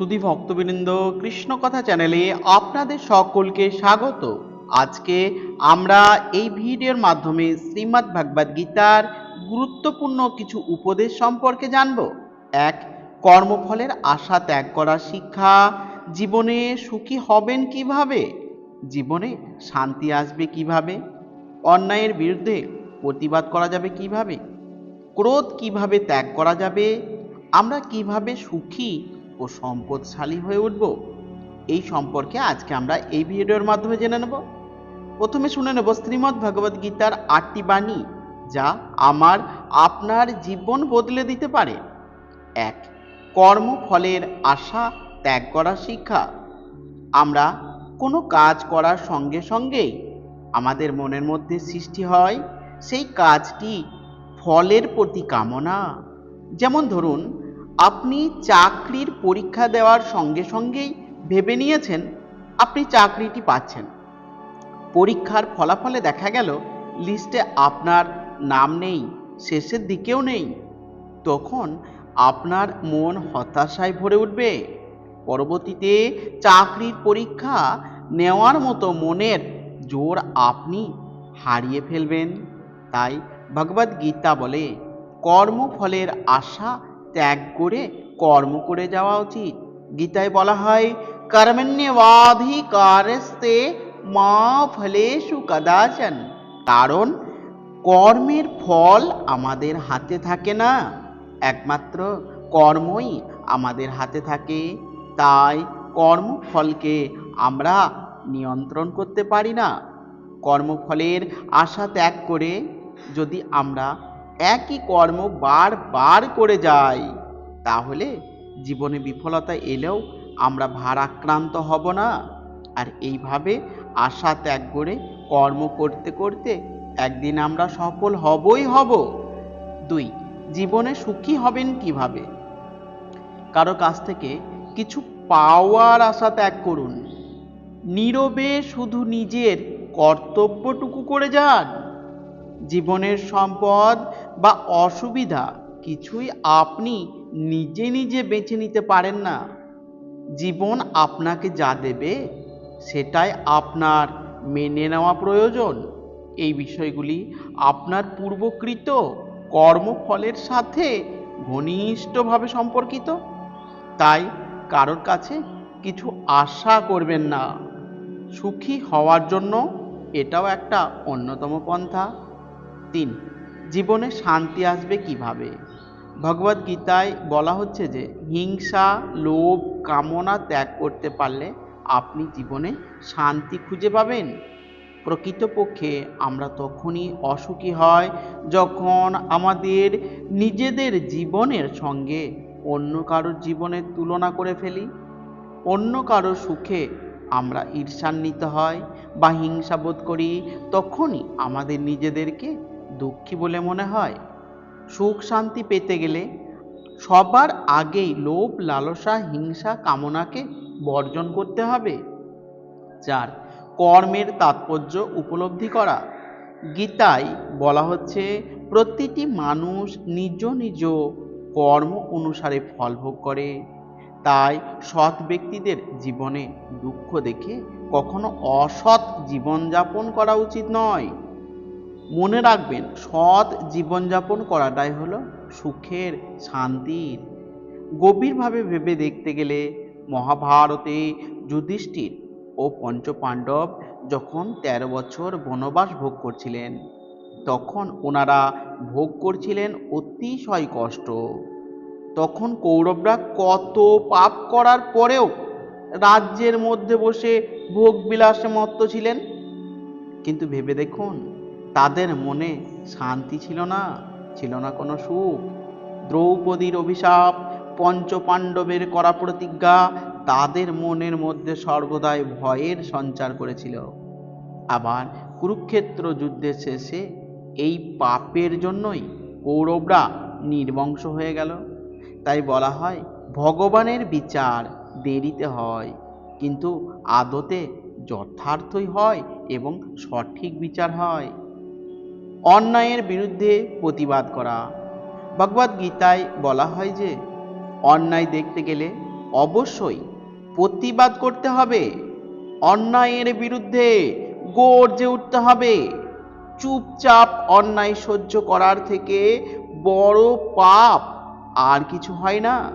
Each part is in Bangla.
সুধী ভক্তবৃন্দ, কৃষ্ণ কথা চ্যানেলে আপনাদের সকলকে স্বাগত। আজকে আমরা এই ভিডিওর মাধ্যমে শ্রীমদ্ ভাগবত গীতার গুরুত্বপূর্ণ কিছু উপদেশ সম্পর্কে জানব। এক, কর্মফলের আশা ত্যাগ করার শিক্ষা। জীবনে সুখী হবেন কীভাবে? জীবনে শান্তি আসবে কীভাবে? অন্যায়ের বিরুদ্ধে প্রতিবাদ করা যাবে কীভাবে? ক্রোধ কীভাবে ত্যাগ করা যাবে? আমরা কীভাবে সুখী ও সম্পদশালী হয়ে উঠব? এই সম্পর্কে আজকে আমরা এই ভিডিওর মাধ্যমে জেনে নেব। প্রথমে শুনে নেব শ্রীমদ্ ভগবদ গীতার আটটি বাণী, যা আমার আপনার জীবন বদলে দিতে পারে। এক, কর্মফলের আশা ত্যাগ করার শিক্ষা। আমরা কোনো কাজ করার সঙ্গে সঙ্গেই আমাদের মনের মধ্যে সৃষ্টি হয় সেই কাজটি ফলের প্রতি কামনা। যেমন ধরুন আপনি চাকরির পরীক্ষা দেওয়ার সঙ্গে সঙ্গেই ভেবে নিয়েছেন, আপনি চাকরিটি পাচ্ছেন। পরীক্ষার ফলাফলে দেখা গেল, লিস্টে আপনার নাম নেই, শেষের দিকেও নেই। তখন আপনার মন হতাশায় ভরে উঠবে। পরবর্তীতে চাকরির পরীক্ষা নেওয়ার মতো মনের জোর আপনি হারিয়ে ফেলবেন। তাই ভগবদ্গীতা বলে, কর্মফলের আশা ত্যাগ করে কর্ম করে যাওয়া উচিত। গীতায় বলা হয় কর্মণ্যবাধিকারস্তে মা ফলেষু কদাচন। কারণ, কর্মের ফল আমাদের হাতে থাকে না। একমাত্র কর্মই আমাদের হাতে থাকে। তাই কর্মফলকে আমরা নিয়ন্ত্রণ করতে পারি না। কর্মফলের আশা ত্যাগ করে যদি আমরা একই কর্ম বারবার করে যাই, তাহলে জীবনে বিফলতা এলেও আমরা ভারাক্রান্ত হব না। আর এইভাবে আশা ত্যাগ করে কর্ম করতে করতে একদিন আমরা সফল হবই হব। দুই, জীবনে সুখী হবেন কীভাবে? কারও কাছ থেকে কিছু পাওয়ার আশা ত্যাগ করুন। নীরবে শুধু নিজের কর্তব্যটুকু করে যান। জীবনের সম্পদ বা অসুবিধা কিছুই আপনি নিজে নিজে বেছে নিতে পারেন না। জীবন আপনাকে যা দেবে, সেটাই আপনার মেনে নেওয়া প্রয়োজন। এই বিষয়গুলি আপনার পূর্বকৃত কর্মফলের সাথে ঘনিষ্ঠভাবে সম্পর্কিত। তাই কারোর কাছে কিছু আশা করবেন না। সুখী হওয়ার জন্য এটাও একটা অন্যতম পন্থা। তিন জীবনে শান্তি আসবে কীভাবে? ভগবদ গীতায় বলা হচ্ছে যে, হিংসা, লোভ, কামনা ত্যাগ করতে পারলে আপনি জীবনে শান্তি খুঁজে পাবেন। প্রকৃতপক্ষে আমরা তখনই অসুখী হয় যখন আমাদের নিজেদের জীবনের সঙ্গে অন্য কারোর জীবনের তুলনা করে ফেলি। অন্য কারোর সুখে আমরা ঈর্ষান্বিত হয় বা হিংসা বোধ করি, তখনই আমাদের নিজেদেরকে দুঃখী বলে মনে হয়। সুখ শান্তি পেতে গেলে সবার আগেই লোভ, লালসা, হিংসা, কামনাকে বর্জন করতে হবে। চার, কর্মের তাৎপর্য উপলব্ধি করা। গীতায় বলা হচ্ছে, প্রতিটি মানুষ নিজ নিজ কর্ম অনুসারে ফল ভোগ করে। তাই সৎ ব্যক্তিদের জীবনে দুঃখ দেখে কখনো অসৎ জীবনযাপন করা উচিত নয়। মনে রাখবেন, সৎ জীবনযাপন করাটাই হলো সুখের শান্তির গভীরভাবে ভেবে দেখতে গেলে মহাভারতে যুধিষ্ঠির ও পঞ্চপাণ্ডব যখন তেরো বছর বনবাস ভোগ করছিলেন, তখন ওনারা ভোগ করছিলেন অতিশয় কষ্ট। তখন কৌরবরা কত পাপ করার পরেও রাজ্যের মধ্যে বসে ভোগ বিলাসে মত্ত ছিলেন। কিন্তু ভেবে দেখুন তাদের মনে শান্তি ছিল না ছিল না কোনো সুখ। দ্রৌপদীর অভিশাপ, পঞ্চপাণ্ডবের করা প্রতিজ্ঞা তাদের মনের মধ্যে সর্বদাই ভয়ের সঞ্চার করেছিল। আবার কুরুক্ষেত্র যুদ্ধের শেষে এই পাপের জন্যই কৌরবরা নির্বংশ হয়ে গেল। তাই বলা হয়, ভগবানের বিচার দেরিতে হয়, কিন্তু আদতে যথার্থই হয় এবং সঠিক বিচার হয়। অন্যায়ের বিরুদ্ধে প্রতিবাদ করা। ভগবদ গীতায় বলা হয় যে, অন্যায় দেখতে গেলে অবশ্যই প্রতিবাদ করতে হবে। অন্যায়ের বিরুদ্ধে গর্জে উঠতে হবে। চুপচাপ অন্যায় সহ্য করার থেকে বড় পাপ আর কিছু হয় না।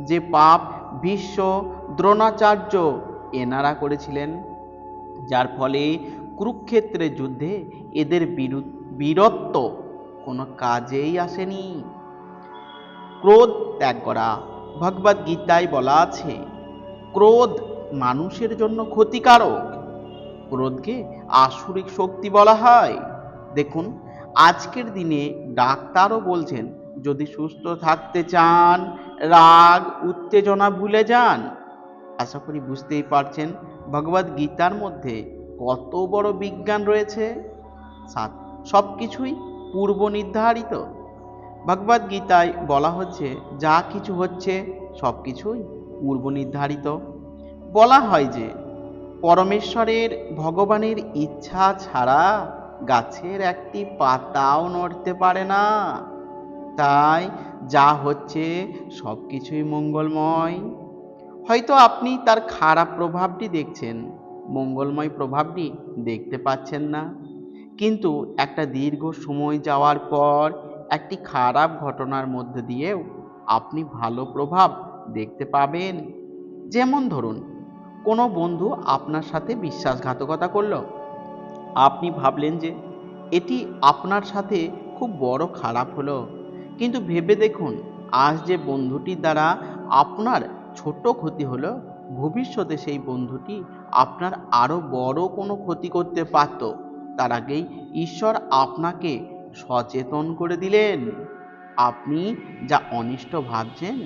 যে পাপ বিশ্ব দ্রোণাচার্য এনারা করেছিলেন, যার ফলে কুরুক্ষেত্রের যুদ্ধে এদের বিরু- বীরত্ব কোনো কাজেই আসেনি। ক্রোধ ত্যাগ করা ভগবদ গীতায় বলা আছে, ক্রোধ মানুষের জন্য ক্ষতিকারক। ক্রোধকে আসুরিক শক্তি বলা হয়। দেখুন, আজকের দিনে ডাক্তারও বলছেন, যদি সুস্থ থাকতে চান, রাগ, উত্তেজনা ভুলে যান। আশা করি বুঝতেই পারছেন ভগবদ গীতার মধ্যে কত বড় বিজ্ঞান রয়েছে। সব কিছুই পূর্ব নির্ধারিত ভগবদ গীতায় বলা হচ্ছে, যা কিছু হচ্ছে সব কিছুই পূর্ব নির্ধারিত বলা হয় যে, পরমেশ্বরের ভগবানের ইচ্ছা ছাড়া গাছের একটি পাতাও নড়তে পারে না। তাই যা হচ্ছে সব কিছুই মঙ্গলময়। হয়তো আপনি তার খারাপ প্রভাবটি দেখছেন, মঙ্গলময় প্রভাবটি দেখতে পাচ্ছেন না। কিন্তু একটা দীর্ঘ সময় যাওয়ার পর একটি খারাপ ঘটনার মধ্যে দিয়েও আপনি ভালো প্রভাব দেখতে পাবেন। যেমন ধরুন, কোনো বন্ধু আপনার সাথে বিশ্বাসঘাতকতা করল। আপনি ভাবলেন যে এটি আপনার সাথে খুব বড় খারাপ হলো। কিন্তু ভেবে দেখুন, আজ যে বন্ধুটির দ্বারা আপনার ছোট ক্ষতি হলো, ভবিষ্যতে সেই বন্ধুটি আপনার আরও বড় কোনো ক্ষতি করতে পারত। তার আগেই ঈশ্বর আপনাকে সচেতন করে দিলেন। আপনি যা অনিষ্ট ভাবছেন,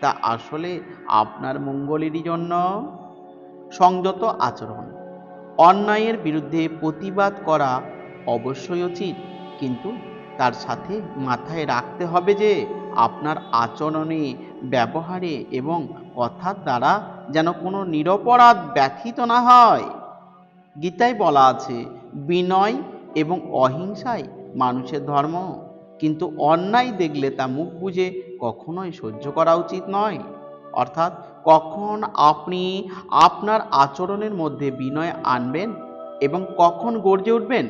তা আসলে আপনার মঙ্গলেরই জন্য। সংযত আচরণ। অন্যায়ের বিরুদ্ধে প্রতিবাদ করা অবশ্যই উচিত, কিন্তু তার সাথে মাথায় রাখতে হবে যে, আপনার আচরণে, ব্যবহারে এবং কথার দ্বারা যেন কোনো নিরপরাধ ব্যথিত না হয়। গীতায় বলা আছে, বিনয় এবং অহিংসায় মানুষের ধর্ম। কিন্তু অন্যায় দেখলে তা মুখ বুঝে কখনোই সহ্য করা উচিত নয়। অর্থাৎ কখন আপনি আপনার আচরণের মধ্যে বিনয় আনবেন এবং কখন গর্জে উঠবেন,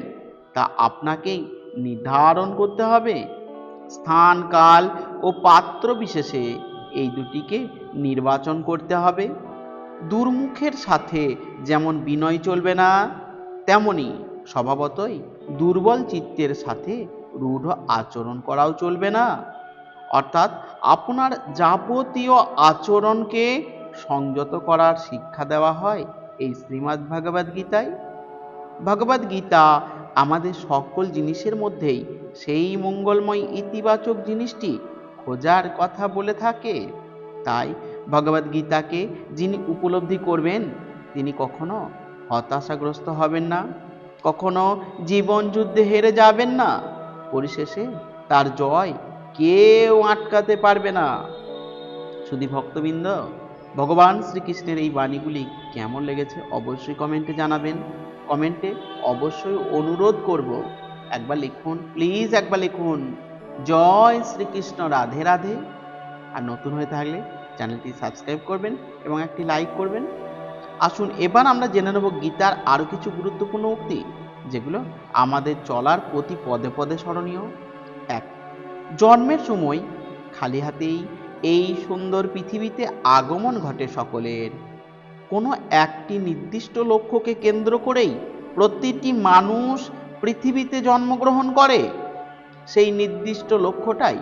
তা আপনাকেই নির্ধারণ করতে হবে। স্থান কাল ও পাত্র বিশেষে এই দুটিকে নির্বাচন করতে হবে। দুর্মুখের সাথে যেমন বিনয় চলবে না, তেমনি স্বভাবতই দুর্বল চিত্তের সাথে রূঢ় আচরণ করাও চলবে না। অর্থাৎ আপনার যাবতীয় আচরণকে সংযত করার শিক্ষা দেওয়া হয় এই শ্রীমদ্ ভগবদ গীতায়। ভগবদ গীতা আমাদের সকল জিনিসের মধ্যেই সেই মঙ্গলময় ইতিবাচক জিনিসটি খোঁজার কথা বলে থাকে। তাই ভগবদ গীতাকে যিনি উপলব্ধি করবেন, তিনি কখনো হতাশাগ্রস্ত হবেন না, কখনো জীবন যুদ্ধে হেরে যাবেন না। পরিশেষে তার জয় কেউ আটকাতে পারবে না। শুধু ভক্তবৃন্দ, ভগবান শ্রীকৃষ্ণের এই বাণীগুলি কেমন লেগেছে অবশ্যই কমেন্টে জানাবেন। কমেন্টে অবশ্যই অনুরোধ করব, একবার লিখুন, প্লিজ একবার লিখুন, জয় শ্রীকৃষ্ণ, রাধে রাধে। আর নতুন হয়ে থাকলে চ্যানেলটি সাবস্ক্রাইব করবেন এবং একটি লাইক করবেন। আসুন, এবার আমরা জেনে নেব গীতার আরও কিছু গুরুত্বপূর্ণ উক্তি, যেগুলো আমাদের চলার প্রতি পদে পদে স্মরণীয়। এক, জন্মের সময় খালি হাতেই এই সুন্দর পৃথিবীতে আগমন ঘটে সকলের। কোনো একটি নির্দিষ্ট লক্ষ্যকে কেন্দ্র করেই প্রতিটি মানুষ পৃথিবীতে জন্মগ্রহণ করে। সেই নির্দিষ্ট লক্ষ্যটাই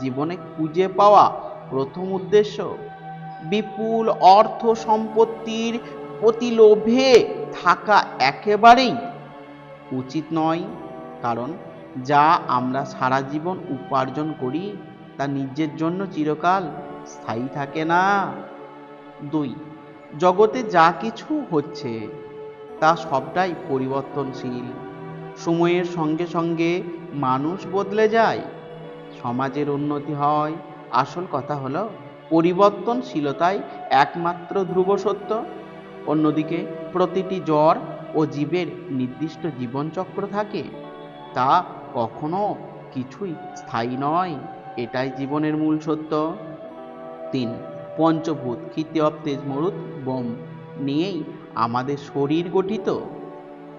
জীবনে খুঁজে পাওয়া প্রথম উদ্দেশ্য, বিপুল অর্থ সম্পত্তির প্রতি লোভে থাকা একেবারেই উচিত নয়, কারণ যা আমরা সারা জীবন উপার্জন করি তা নিজের জন্য চিরকাল স্থায়ী থাকে না। দুই, জগতে যা কিছু হচ্ছে তা সবটাই পরিবর্তনশীল। সময়ের সঙ্গে সঙ্গে মানুষ বদলে যায়, সমাজের উন্নতি হয় আসল কথা হলো, পরিবর্তনশীলতাই একমাত্র ধ্রুব সত্য। অন্যদিকে, প্রতিটি জ্বর ও জীবের নির্দিষ্ট জীবনচক্র থাকে। তা কখনো কিছুই স্থায়ী নয়, এটাই জীবনের মূল সত্য। তিন, পঞ্চভূত ক্ষিতীয় তেজ মরুত বোম নিয়েই আমাদের শরীর গঠিত।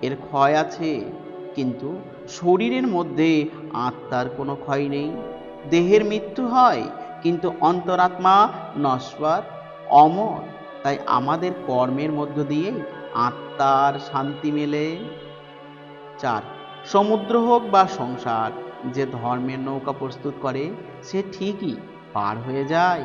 এর ক্ষয় আছে, কিন্তু শরীরের মধ্যে আত্মার কোনো ক্ষয় নেই। দেহের মৃত্যু হয়, কিন্তু অন্তরাত্মা নশ্বর, অমর। তাই আমাদের কর্মের মধ্য দিয়ে আত্মার শান্তি মেলে। চার, সমুদ্র হোক বা সংসার, যে ধর্মের নৌকা প্রস্তুত করে, সে ঠিকই পার হয়ে যায়।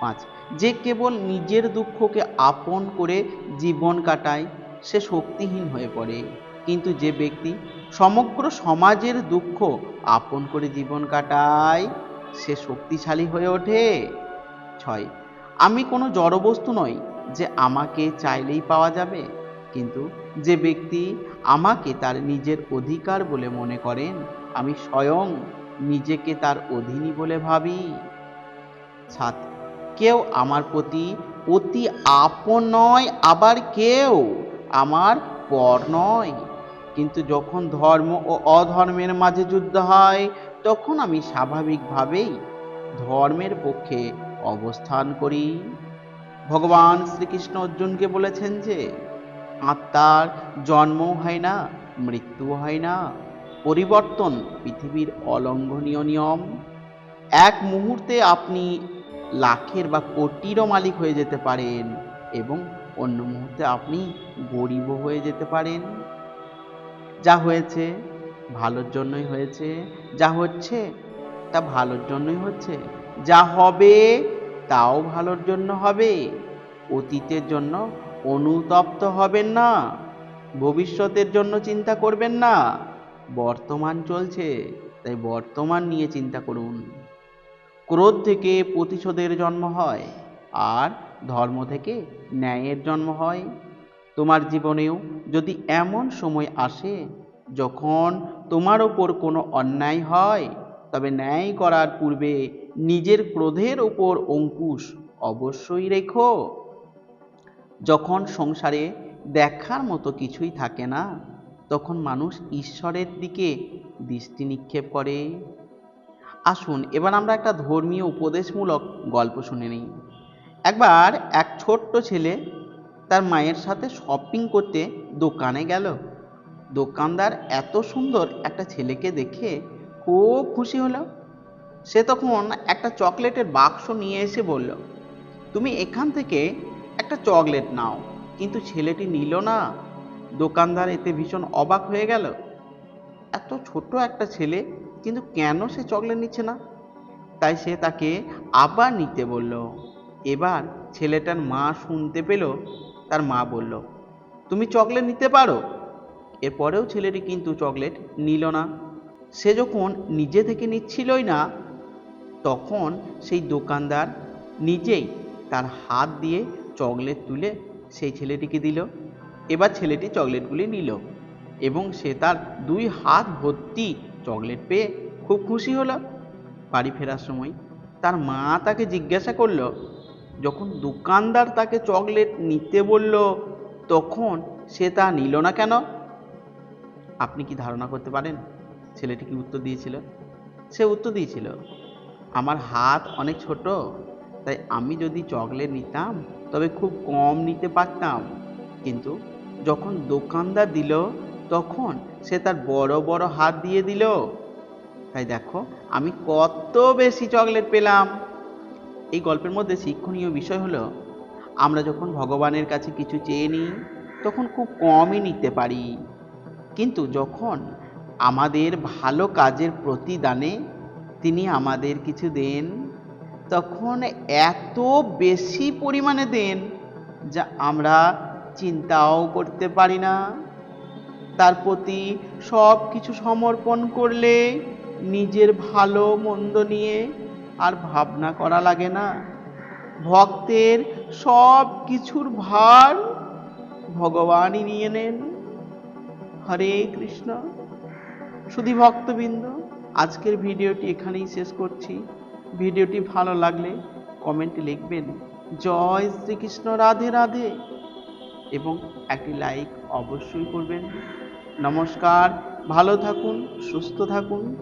পাঁচ, যে কেবল নিজের দুঃখকে আপন করে জীবন কাটায়, সে শক্তিহীন হয়ে পড়ে। কিন্তু যে ব্যক্তি সমগ্র সমাজের দুঃখ আপন করে জীবন কাটায়। সে শক্তিশালী হয়ে ওঠে। ছয়, আমি কোনো জড়বস্তু নই যে আমাকে চাইলেই পাওয়া যাবে। কিন্তু যে ব্যক্তি আমাকে তার নিজের অধিকার বলে মনে করেন, আমি স্বয়ং নিজেকে তার অধীনী বলে ভাবি। সাত, কেউ আমার প্রতি অতি আপন নয়, আবার কেউ আমার পর নয়। কিন্তু যখন ধর্ম ও অধর্মের মাঝে যুদ্ধ হয়, তখন আমি স্বাভাবিকভাবেই ধর্মের পক্ষে অবস্থান করি। ভগবান শ্রীকৃষ্ণ অর্জুনকে বলেছেন যে, আত্মার জন্মও হয় না মৃত্যু হয় না, পরিবর্তন পৃথিবীর অলঙ্ঘনীয় নিয়ম। এক মুহূর্তে আপনি লাখের বা কোটিরও মালিক হয়ে যেতে পারেন এবং অন্য মুহূর্তে আপনি গরিবও হয়ে যেতে পারেন। যা হয়েছে ভালোর জন্যই হয়েছে, যা হচ্ছে তা ভালোর জন্যই হচ্ছে। যা হবে তাও ভালোর জন্য হবে। অতীতের জন্য অনুতপ্ত হবেন না। ভবিষ্যতের জন্য চিন্তা করবেন না। বর্তমান চলছে, তাই বর্তমান নিয়ে চিন্তা করুন। ক্রোধ থেকে প্রতিশোধের জন্ম হয়, আর ধর্ম থেকে ন্যায়ের জন্ম হয়। তোমার জীবনেও যদি এমন সময় আসে যখন তোমার ওপর কোনো অন্যায় হয়, তবে ন্যায় করার পূর্বে নিজের ক্রোধের ওপর অঙ্কুশ অবশ্যই রেখো। যখন সংসারে দেখার মতো কিছুই থাকে না, তখন মানুষ ঈশ্বরের দিকে দৃষ্টি নিক্ষেপ করে। আসুন, এবার আমরা একটা ধর্মীয় উপদেশমূলক গল্প শুনে নিই। একবার এক ছোট্ট ছেলে তার মায়ের সাথে শপিং করতে দোকানে গেল। দোকানদার এত সুন্দর একটা ছেলেকে দেখে খুব খুশি হলো। সে তখন একটা চকলেটের বাক্স নিয়ে এসে বলল, তুমি এখান থেকে একটা চকলেট নাও। কিন্তু ছেলেটি নিল না। দোকানদার এতে ভীষণ অবাক হয়ে গেল। এত ছোট একটা ছেলে, কিন্তু কেন সে চকলেট নিচ্ছে না? তাই সে তাকে আবার নিতে বলল। এবার ছেলেটার মা শুনতে পেল তার মা বলল, তুমি চকলেট নিতে পারো? এরপরেও ছেলেটি কিন্তু চকলেট নিল না। সে যখন নিজে থেকে নিচ্ছিলই না, তখন সেই দোকানদার নিজেই তার হাত দিয়ে চকলেট তুলে সেই ছেলেটিকে দিল। এবার ছেলেটি চকলেটগুলি নিল এবং সে তার দুই হাত ভর্তি চকলেট পেয়ে খুব খুশি হলো। বাড়ি ফেরার সময় তার মা তাকে জিজ্ঞাসা করল যখন দোকানদার তাকে চকলেট নিতে বলল, তখন সে তা নিল না কেন? আপনি কি ধারণা করতে পারেন ছেলেটি কি উত্তর দিয়েছিল? সে উত্তর দিয়েছিল, আমার হাত অনেক ছোট, তাই আমি যদি চকলেট নিতাম, তবে খুব কম নিতে পারতাম। কিন্তু যখন দোকানদার দিল, তখন সে তার বড় বড় হাত দিয়ে দিল, তাই দেখো, আমি কত বেশি চকলেট পেলাম। এই গল্পের মধ্যে শিক্ষণীয় বিষয় হলো, আমরা যখন ভগবানের কাছে কিছু চেয়ে নিই, তখন খুব কমই নিতে পারি। কিন্তু যখন আমাদের ভালো কাজের প্রতিদানে তিনি আমাদের কিছু দেন, তখন এত বেশি পরিমাণে দেন যা আমরা চিন্তাও করতে পারি না। তার প্রতি সব কিছু সমর্পণ করলে, নিজের ভালো মন্দ নিয়ে আর ভাবনা করা লাগে না। ভক্তের সব কিছুর ভার ভগবানই নিয়ে নেন। হরে কৃষ্ণ। শুধু ভক্তবৃন্দ, আজকের ভিডিওটি এখানেই শেষ করছি। ভিডিওটি ভালো লাগলে কমেন্টে লিখবেন, জয় শ্রীকৃষ্ণ, রাধে রাধে। এবং একটি লাইক অবশ্যই করবেন। নমস্কার, ভালো থাকুন, সুস্থ থাকুন।